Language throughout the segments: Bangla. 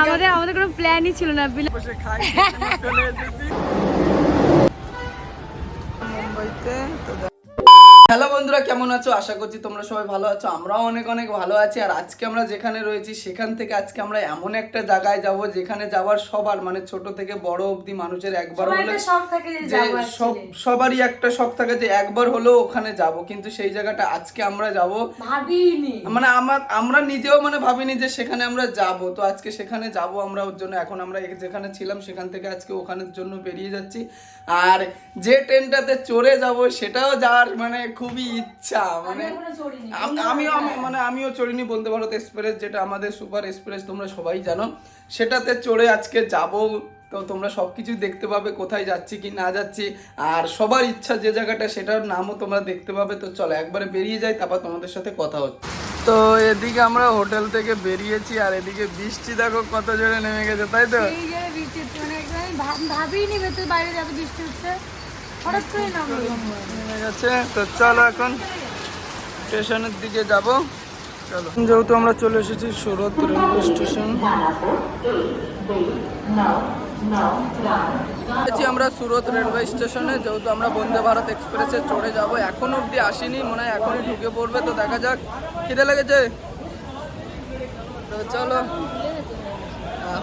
আমাদের আমাদের কোনো প্ল্যানই ছিল না মুম্বাইতে তো হ্যালো বন্ধুরা কেমন আছো? আশা করছি তোমরা সবাই ভালো আছো। আমরাও অনেক অনেক ভালো আছি। আর আজকে আমরা যেখানে রয়েছি সেখান থেকে আজকে আমরা এমন একটা জায়গায় যাব যেখানে যাওয়ার সবার মানে ছোট থেকে বড় অবধি মানুষের একবার হলে যে সব সবারই একটা শখ থাকে যে একবার হলেও ওখানে যাব। কিন্তু সেই জায়গাটা আজকে আমরা যাব ভাবিনি। মানে আমার আমরা নিজেও মানে ভাবিনি যে সেখানে আমরা যাব। তো আজকে সেখানে যাব আমরা ওর জন্য। এখন আমরা যেখানে ছিলাম সেখান থেকে আজকে ওখানের জন্য বেরিয়ে যাচ্ছি। আর যে ট্রেনটাতে চড়ে যাব সেটাও যাওয়ার মানে খুবই ইচ্ছা মানে আমিও আমি মানে আমিও চড়িনি বন্দে ভারত এক্সপ্রেস যেটা আমাদের সুপার এক্সপ্রেস তোমরা সবাই জানো। সেটাতে চড়ে আজকে যাব তো তোমরা সব কিছুই দেখতে পাবে কোথায় যাচ্ছি কি না যাচ্ছি। আর সবার ইচ্ছা যে জায়গাটা সেটার নামও তোমরা দেখতে পাবে। তো চলো একবারে বেরিয়ে যাই তারপর তোমাদের সাথে কথা হচ্ছে। তো এদিকে আমরা হোটেল থেকে বেরিয়েছি আর এদিকে বৃষ্টি দেখো কত জোরে নেমে গেছে তাই তো? এই যে বৃষ্টি হচ্ছে মানে ভাবিনি ভেতর বাইরে যাবে বৃষ্টি হচ্ছে। তো চলো এখন স্টেশনের দিকে যাব। চলো। যেহেতু আমরা চলে এসেছি সুরত রেলওয়ে স্টেশন। এসেছি আমরা সুরত রেলওয়ে স্টেশনে, যেহেতু আমরা বন্দে ভারত এক্সপ্রেসে চড়ে যাব। এখন অবধি আসিনি, মনে হয় এখনই ঢুকে পড়বে, তো দেখা যাক। খিদে লেগেছে? তো চলো।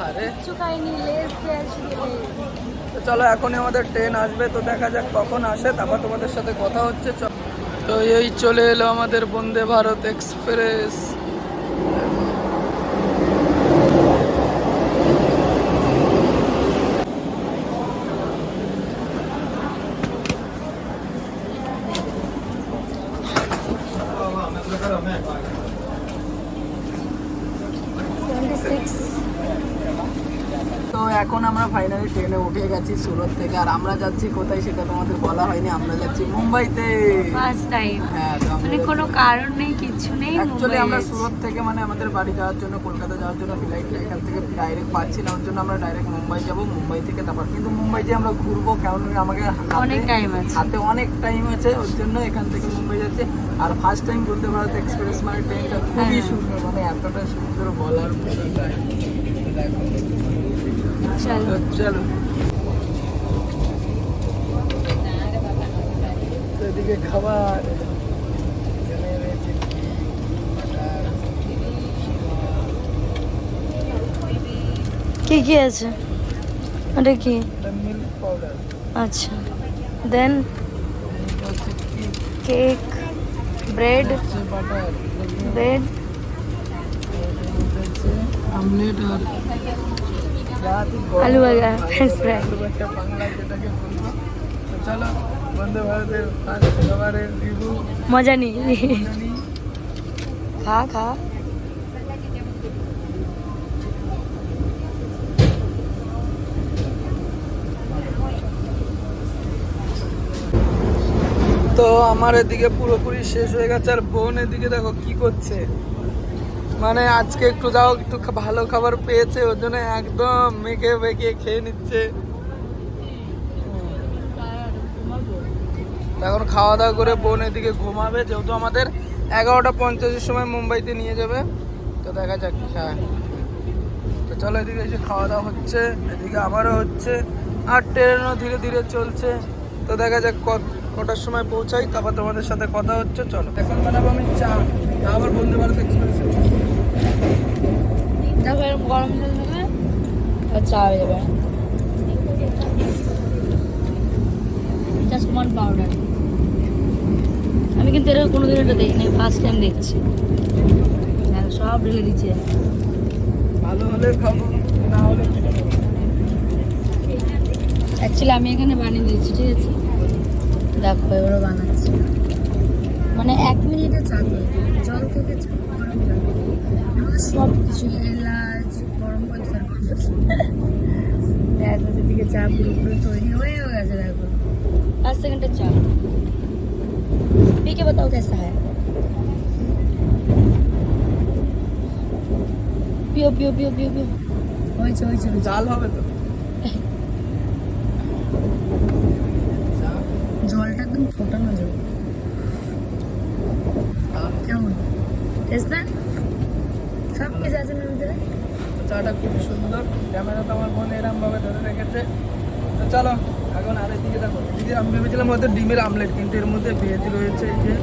আরে তো চলো, এখনই আমাদের ট্রেন আসবে, তো দেখা যাক কখন আসে, তারপর তোমাদের সাথে কথা হচ্ছে তো এই চলে এলো আমাদের Vande Bharat express twenty six তো এখন আমরা ফাইনালি গেছি সুরত থেকে। আর আমরা যাচ্ছি কোথায় সেটা তোমাদের বলা হয়নি আমরা যাচ্ছি মুম্বাইতে। ফার্স্ট টাইম হ্যাঁ মানে কোনো কারণ নেই কিছু নেই অ্যাকচুয়ালি আমরা সুরত থেকে মানে আমাদের বাড়ি যাওয়ার জন্য কলকাতা যাওয়ার জন্য ফ্লাইট এখান থেকে ডাইরেক্ট পাচ্ছি না ওর জন্য আমরা ডাইরেক্ট মুম্বাই যাব মুম্বাই থেকে তারপর। কিন্তু মুম্বাই যে আমরা ঘুরবো কেমন আমাকে অনেক টাইম আছে। হাতে অনেক টাইম আছে ওর জন্য এখান থেকে মুম্বাই যাচ্ছে। আর ফার্স্ট টাইম বলতে ভারত এক্সপ্রেস মানে ট্রেনটা খুবই হ্যাঁ। সুন্দর মানে এতটা সুন্দর বলার মতো চলো। চলো। এদিকে খাবার? এখানে রয়েছে কি কি আছে? ওটা কি? মিল্ক পাউডার আচ্ছা। Then cake bread bread omelette আর আলু ভাজা, ভালো French চলো বন্দে ভারতের খাবারের রিভিউ মজা নেই খা খা। তো আমার এদিকে পুরোপুরি শেষ হয়ে গেছে আর বোন এদিকে দেখো কি করছে। মানে আজকে একটু যাও একটু ভালো খাবার পেয়েছে ওর জন্য একদম মেখে মেখে খেয়ে নিচ্ছে। এখন খাওয়া দাওয়া করে বোন এদিকে ঘুমাবে, যেহেতু আমাদের এগারোটা পঞ্চাশের সময় মুম্বাইতে নিয়ে যাবে। তো দেখা যাক হ্যাঁ। তো চলো এদিকে এসে খাওয়া দাওয়া হচ্ছে, এদিকে আমারও হচ্ছে। আর ট্রেনও ধীরে ধীরে চলছে। তো দেখা যাক কটার সময় পৌঁছাই, তারপর তোমাদের সাথে কথা হচ্ছে, চলো। এখন বানাবো আমি চা আবার বন্ধু ভারত এক্সপ্রেস গরম চা হয়ে যাবে। পাউডার আমি কিন্তু এরকম কোনোদিন এটা দেখিনি ফার্স্ট টাইম দেখছি। হ্যাঁ, সব ঢেলে দিচ্ছে ভালো হলে খাব না হলে অ্যাকচুয়ালি আমি এখানে বানিয়ে দিয়েছি ঠিক আছে? দেখো এবারও বানাচ্ছি। মানে এক মিনিটে চা জল থেকে গরম জল। আমাদের সব কিছু এলাচ গরম করছে দেখো সেদিকে চা পুরোপুরি তৈরি হয়ে গেছে দেখো। পাঁচ সেকেন্ডের চা। पी के बताओ कैसा है पियो पियो पियो पियो पियो হয়েছে হয়েছে হয়েছে। জাল হবে তো জলটা একদম ফোটানো যাবে কেমন টেস্ট না সব কিছু আছে না ভিতরে তো চাটা খুবই সুন্দর ক্যামেরা তো আমার বোন এরম ভাবে ধরে রেখেছে তো চলো এখন দিকে দেখো দিদি আমি ভেবেছিলাম হয়তো ডিমের আমলেট কিন্তু এর মধ্যে ভেজ রয়েছে এই যে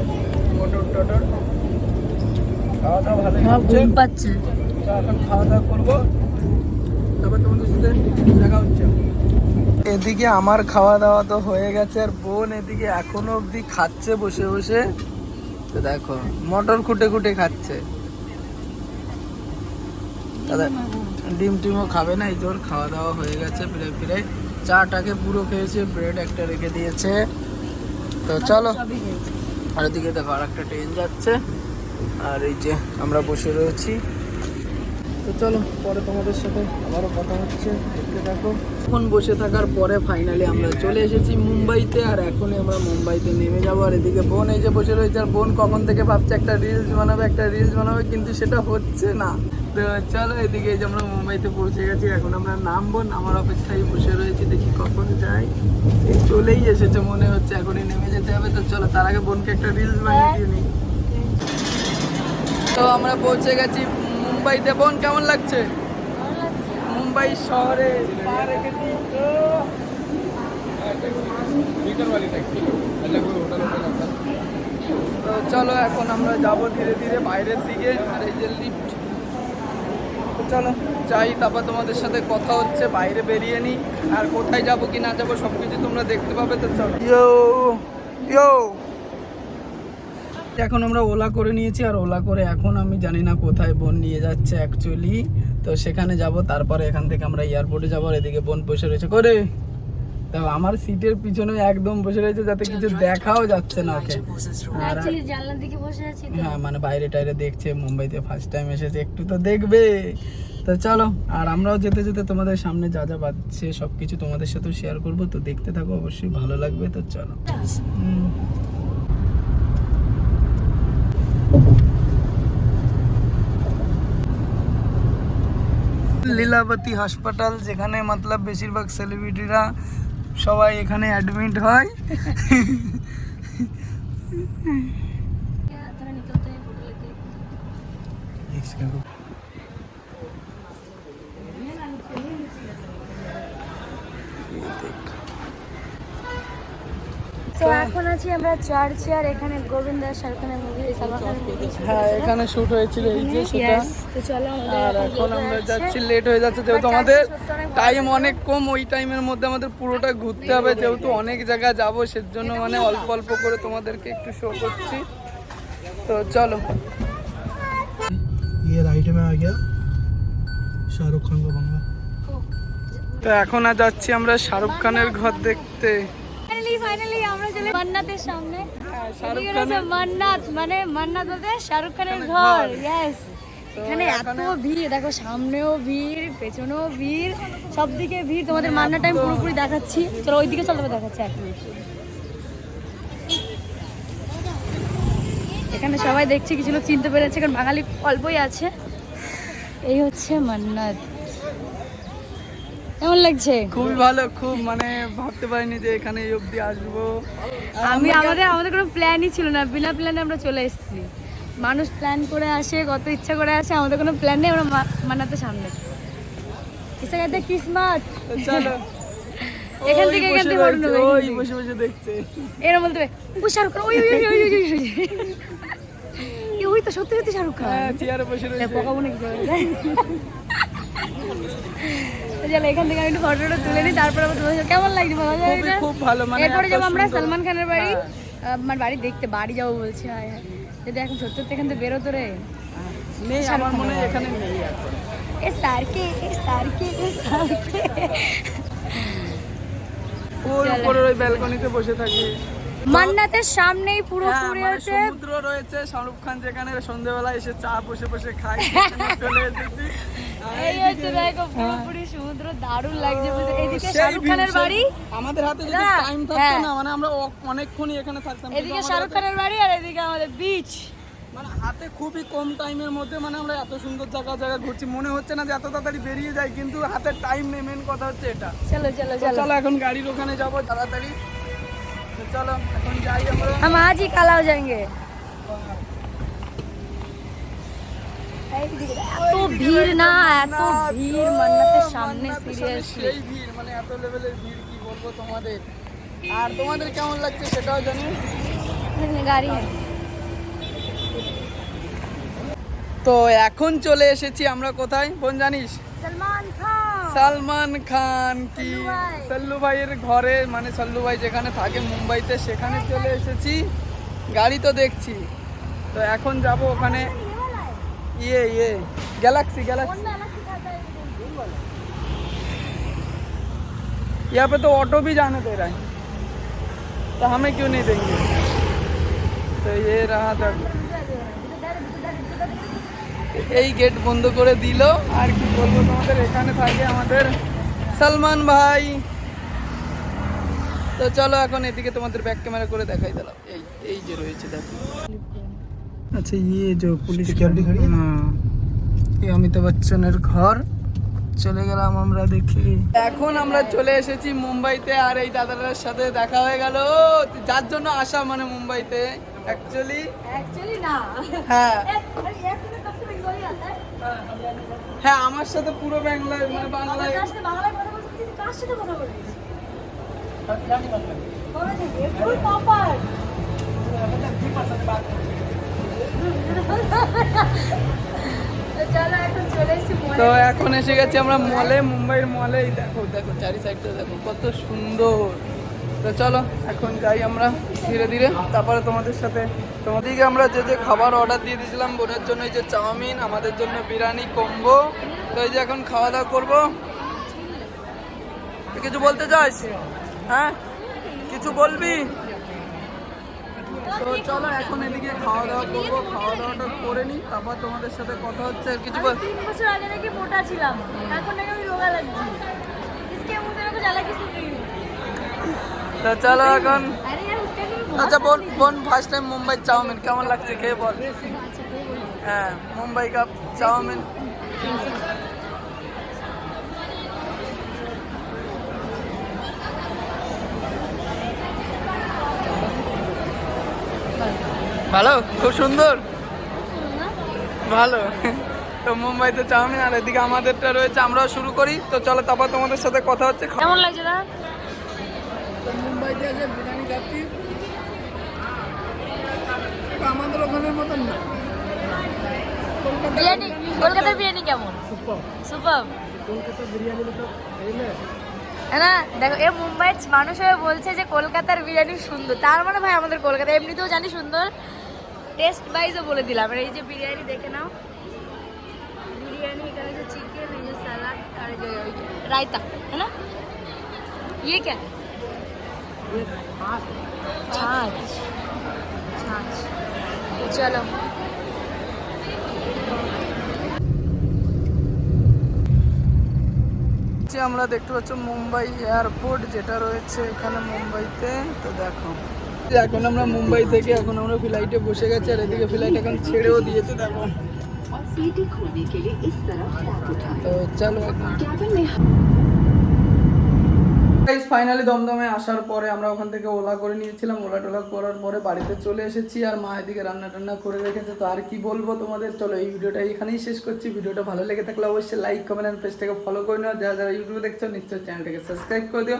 মটর টটর। খাওয়া দাওয়া ঘুম পাচ্ছে। এখন খাওয়া দাওয়া করব। তারপর তোমাদের সাথে দেখা হচ্ছে। এদিকে আমার খাওয়া দাওয়া তো হয়ে গেছে আর বোন এদিকে এখনও অবধি খাচ্ছে বসে বসে। তো দেখো মটর খুঁটে খুঁটে খাচ্ছে। দাদা ডিম টিমও খাবে না এই তোর খাওয়া দাওয়া হয়ে গেছে প্রায় প্রায়। চাটাকে পুরো খেয়েছে ব্রেড একটা রেখে দিয়েছে। তো চলো, আর এদিকে দেখো আর একটা ট্রেন যাচ্ছে। আর এই যে আমরা বসে রয়েছি। তো চলো, পরে তোমাদের সাথে আবারও কথা হচ্ছে। দেখতে থাকো। বসে থাকার পরে ফাইনালি আমরা চলে এসেছি মুম্বাইতে, আর এখনই আমরা মুম্বাইতে নেমে যাব। আর এদিকে বোন এই যে বসে রয়েছে, আর বোন কখন থেকে ভাবছে একটা রিলস বানাবে, একটা রিলস বানাবে, কিন্তু সেটা হচ্ছে না। তো চলো, এদিকে এই যে আমরা মুম্বাইতে পৌঁছে গেছি, এখন আমরা নামবো। আমার অপেক্ষায় বসে রয়েছি, দেখি কখন যাই চলেই এসেছে, মনে হচ্ছে এখনই নেমে যেতে হবে। তো চলো, তার আগে বোনকে একটা রিলস বানিয়ে দিয়ে তো আমরা পৌঁছে গেছি মুম্বাইতে বোন কেমন লাগছে? মুম্বাই শহরে পা রেখেছি তো চলো এখন আমরা যাব ধীরে ধীরে বাইরের দিকে আর এই যে লিফট চলো যাই তারপর তোমাদের সাথে কথা হচ্ছে বাইরে বেরিয়ে নিই। আর কোথায় যাব কি না যাব সব কিছু তোমরা দেখতে পাবে তো চলো। ইয়ো ইয়ো। এখন আমরা ওলা করে নিয়েছি আর ওলা করে এখন আমি জানি না কোথায় বোন নিয়ে যাচ্ছে অ্যাকচুয়ালি তো সেখানে যাব তারপরে এখান থেকে আমরা এয়ারপোর্টে যাব আর এদিকে বোন বসে রয়েছে। করে দেখো আমার সিটের পিছনে একদম বসে রয়েছে যাতে কিছু দেখাও যাচ্ছে না ওকে আর Actually জানলার দিকে বসে হ্যাঁ মানে বাইরে টাইরে দেখছে মুম্বাইতে ফার্স্ট টাইম এসেছে একটু তো দেখবে। তো চলো আর আমরাও যেতে যেতে তোমাদের সামনে যা যা বাজছে সব কিছু তোমাদের সাথেও শেয়ার করব তো দেখতে থাকো অবশ্যই ভালো লাগবে তো চলো। লীলাবতী হাসপাতাল যেখানে মতলব বেশিরভাগ সেলিব্রিটিরা সবাই এখানে অ্যাডমিট হয়। এখন আছি আমরা চার্চে আর এখানে গোবিন্দ শাহরুখ খানের মুভি সালমান খানের মুভি হ্যাঁ এখানে শুট হয়েছিল এই যে সেটা তো চলো আর এখন আমরা যাচ্ছি লেট হয়ে যাচ্ছে যেহেতু আমাদের টাইম অনেক কম ওই টাইমের মধ্যে আমাদের পুরোটা ঘুরতে হবে যেহেতু অনেক জায়গা যাব সেজন্য মানে অল্প অল্প করে তোমাদেরকে একটু শো করছি তো চলো ये राइट में आ गया शाहरुख खान का बंगला তো এখন আর যাচ্ছি আমরা শাহরুখ খানের ঘর দেখতে ফাইনালি ফাইনালি আমরা চলে মান্নাতের সামনে। হ্যাঁ, মান্নাত মানে মান্নাত শাহরুখ খানের ঘর। ইয়েস এখানে এত ভিড় দেখো সামনেও ভিড় পেছনেও ভিড় সব দিকে ভিড়। তোমাদের মান্না টাইম পুরোপুরি দেখাচ্ছি। চলো ওইদিকে চলো তবে দেখাচ্ছি এক মিনিট এখানে সবাই দেখছে কিছু লোক চিনতে পেরেছে কারণ বাঙালি অল্পই আছে। এই হচ্ছে মান্নাত। কেমন লাগছে? খুবই ভালো খুব মানে ভাবতে পারিনি যে এখানে অবধি আসব। আমি আমাদের আমাদের কোনো প্ল্যানই ছিল না বিনা প্ল্যানে আমরা চলে এসেছি। মানুষ প্ল্যান করে আসে কত ইচ্ছা করে আসে আমাদের কোনো প্ল্যান নেই আমরা মানাতে সামনে। চলো। এখান থেকে এখান থেকে রয়েছে, ওই বসে বসে দেখছে। এরা বলতে ও শাহরুখ খান ওই ওই ওই ওই ওই ওই, ওই তো সত্যি সত্যি শাহরুখ খান। হ্যাঁ চেয়ারে বসে রয়েছে। চলো এখান থেকে আমি ফটোটা তুলে নিই তারপর আবার তোমাদের কেমন লাগছে বলো? তো খুবই এটা? খুব ভালো মানে এরপরে যাব আমরা সালমান খানের বাড়ি। হ্যাঁ। আমার বাড়ি দেখতে বাড়ি যাব বলছি হায় হায়। যদি এখন সত্যি এখান থেকে বেরোতো রে। নেই আমার মনে হয় এখানে নেই এখন। এ সারকে এ সারকে এ সারকে ওই উপরের ওই ব্যালকনিতে বসে থাকি। মান্নাতের সামনেই পুরো হ্যাঁ, পুরে মানে হচ্ছে সমুদ্র রয়েছে শাহরুখ খান যেখানে সন্ধ্যেবেলা এসে চা বসে বসে খায় চলে এসেছি। এই হচ্ছে দেখো পুরোপুরি সমুদ্র দারুণ লাগছে এদিকে শাহরুখ খানের বাড়ি? আমাদের হাতে যদি টাইম থাকতো হ্যাঁ। না মানে আমরা অনেকক্ষণই এখানে থাকতাম এদিকে শাহরুখ খানের বাড়ি আর এদিকে আমাদের বিচ মানে হাতে খুবই কম টাইমের মধ্যে মানে আমরা এত সুন্দর জায়গা জায়গা ঘুরছি। মনে হচ্ছে না যে এত তাড়াতাড়ি বেরিয়ে যায় কিন্তু হাতে টাইম নেই মেন কথা হচ্ছে এটা। চলো চলো। চলো এখন গাড়ির ওখানে যাব তাড়াতাড়ি। তো চলো এখন যাই আমরা हम आज ही कल हो जाएंगे এত ভিড় না এত ভিড় মান্নাতের সামনে মান্নাতের সিরিয়াসলি সেই ভিড় মানে এত লেভেলের ভিড় কি বলবো তোমাদের আর তোমাদের কেমন লাগছে সেটাও জানি গাড়ি হ্যাঁ তো এখন চলে এসেছি আমরা কোথায় বোন জানিস সলমান খান সালমান খান কি সাল্লু ভাই। সাল্লু ভাইয়ের ঘরে মানে সাল্লু ভাই যেখানে থাকে মুম্বাইতে সেখানে চলে এসেছি গাড়ি তো দেখছি তো এখন যাব ওখানে ইয়ে ইয়ে গ্যালাক্সি গ্যালাক্সি यहाँ पे तो ऑटो भी जाने दे रहा है तो हमें क्यों नहीं देंगे तो ये रहा था এই গেট বন্ধ করে দিল। আর কি বলব তোমাদের এখানে থাকে আমাদের সালমান ভাই। তো চলো এখন এদিকে তোমাদের ব্যাক ক্যামেরা করে দেখাই দিলাম। এই এই যে রয়েছে দেখো। আচ্ছা ইয়ে যে পুলিশ এই অমিতাভ বচ্চনের ঘর। চলে গেলাম আমরা দেখি। এখন আমরা চলে এসেছি মুম্বাইতে আর এই দাদাটার সাথে দেখা হয়ে গেল। যার জন্য আসা মানে মুম্বাইতে। অ্যাকচুয়ালি অ্যাকচুয়ালি না। হ্যাঁ। হ্যাঁ আমার সাথে পুরো বাংলায় মানে বাংলায় বাংলায় কথা কার সাথে কথা বলিস এসেছি মলে। তো এখন এসে গেছি আমরা মলে মুম্বাইয়ের মলে দেখো দেখো চারি সাইডটা দেখো কত সুন্দর। তো চলো, এখন যাই আমরা ধীরে ধীরে। তারপরে তোমাদের সাথে তোমাদেরকে আমরা যে যে খাবার অর্ডার দিয়ে দিয়েছিলাম বোনের জন্য এই যে চাউমিন, আমাদের জন্য বিরিয়ানি কম্বো তো এই যে এখন খাওয়া দাওয়া করব। কিছু বলতে চাস? হ্যাঁ? কিছু বলবি? তো চলো, এখন এদিকে খাওয়া দাওয়া করব, খাওয়া দাওয়াটা করে নিই, তারপর তোমাদের সাথে কথা হচ্ছে আর কিছু বল তিন বছর আগে নাকি মোটা ছিলাম, এখন নাকি আমি রোগা লাগছি। তো চলো এখন। আচ্ছা বোন বোন ফার্স্ট টাইম মুম্বাই চাউমিন কেমন লাগছে খেয়ে বল। হ্যাঁ মুম্বাই কাপ চাউমিন। ভালো? খুব সুন্দর? ভালো। তো মুম্বাই তো চাউমিন আর এদিকে আমাদেরটা রয়েছে আমরাও শুরু করি। তো চলো তারপর তোমাদের সাথে কথা হচ্ছে কেমন লাগছে দাদা? জাতি আছে বিরিয়ানি জাতি আমাদের ওখানের মতন না। বিরিয়ানি কলকাতার বিরিয়ানি কেমন? সুপার সুপার কলকাতার বিরিয়ানি তো না দেখো এ মুম্বাইয়ের মানুষ হয়ে বলছে যে কলকাতার বিরিয়ানি সুন্দর। তার মানে ভাই আমাদের কলকাতা এমনিতেও জানি সুন্দর। টেস্ট ওয়াইজও বলে দিলাম। এই যে বিরিয়ানি দেখে নাও। বিরিয়ানি এখানে যে চিকেন এই যে স্যালাড আর যে রায়তা হ্যাঁ না? ইয়ে কেন छाछ छाछ तो चलो যে আমরা দেখতে পাচ্ছ মুম্বাই এয়ারপোর্ট যেটা রয়েছে এখানে মুম্বাইতে তো দেখো এখন আমরা মুম্বাই থেকে এখন আমরা ফ্লাইটে বসে গেছি আর এদিকে ফ্লাইট এখন ছেড়েও দিয়েছে দেখো और सीटें खोलने के लिए इस तरफ टैप उठाएं তো চলো এখন कैबिन में ফাইনালি দমদমে আসার পরে আমরা ওখান থেকে ওলা করে নিয়েছিলাম ওলা টোলা করার পরে বাড়িতে চলে এসেছি আর মা এদিকে রান্না টান্না করে রেখেছে। তো আর কি বলব তোমাদের? চলো এই ভিডিওটা এখানেই শেষ করছি। ভিডিওটা ভালো লেগে থাকলে অবশ্যই লাইক কমেন্ট আর পেজটাকে ফলো করে নিও। যারা যারা ইউটিউবে দেখছ, নিশ্চয়ই চ্যানেলটাকে সাবস্ক্রাইব করে দিও।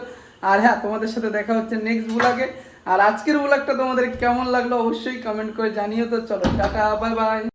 আর হ্যাঁ তোমাদের সাথে দেখা হচ্ছে নেক্সট ব্লগে আর আজকের ব্লগটা তোমাদের কেমন লাগল অবশ্যই কমেন্ট করে জানিও। তো চলো, টাটা বাই বাই